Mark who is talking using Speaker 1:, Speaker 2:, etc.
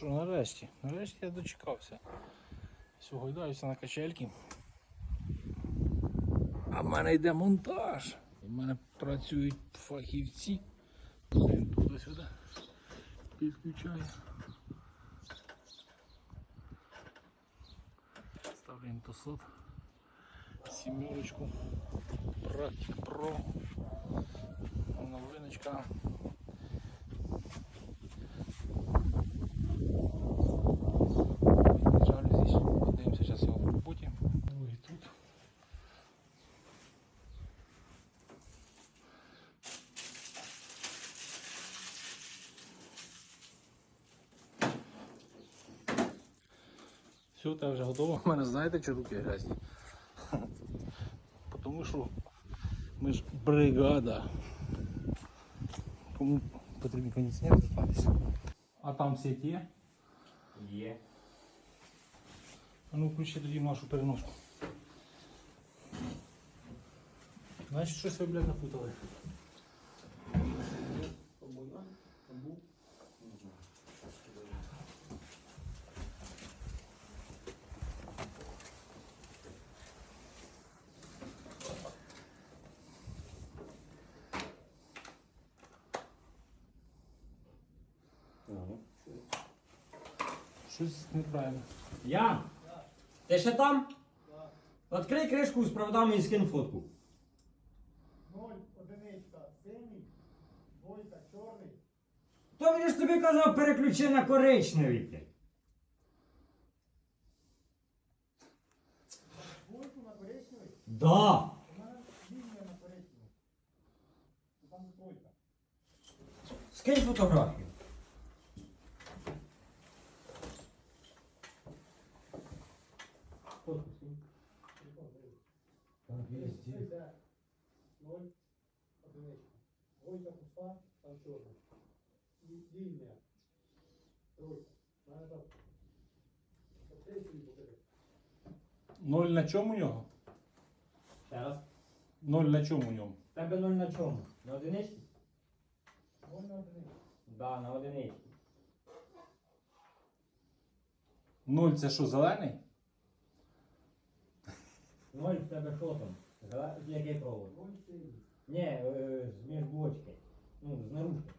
Speaker 1: що, нарешті, нарешті я дочекався. Все, гойдаюся на качельки. А в мене йде монтаж. В мене працюють фахівці. Він туди-сюди підключає. Ставляємо тосот. Сімерочку. Практик Pro. Новиночка. Все, це вже готово. У мене знаєте, що руки грязні? Тому що ми ж бригада. Кому потрібні кондиціонери, звертайтеся. А там сеть є?
Speaker 2: Є.
Speaker 1: А ну включи тоді нашу переноску. Значить, щось ви, блядь, напутали. Щось неправильно.
Speaker 2: Я? Ти ще там? Відкрий кришку з проводами і скинь фотку.
Speaker 3: Ноль, одиничка, синій, двойка, чорний.
Speaker 2: То він ж тобі казав, переключи на коричневий. блядь.
Speaker 3: Двойку на коричневий,
Speaker 2: Да.
Speaker 3: у мене лінія на коричневий. Там тройка.
Speaker 2: Скинь фотографію.
Speaker 3: Це йде ноль, одиничка. Двойка пуста, там чорний. І лінія. Тройка. Мене так. Собі покажи.
Speaker 1: Ноль на чому у нього?
Speaker 2: Ще раз.
Speaker 1: Ноль на чому у ньому?
Speaker 2: В Тебе ноль на чому? На одиничці?
Speaker 3: Ноль на одиничку.
Speaker 2: Да, на одиничці.
Speaker 1: Ноль це що, зелений?
Speaker 2: Ноль в тебе що там? Який провод?
Speaker 3: Ні, е,
Speaker 2: з між бочки. Ну, з наружки.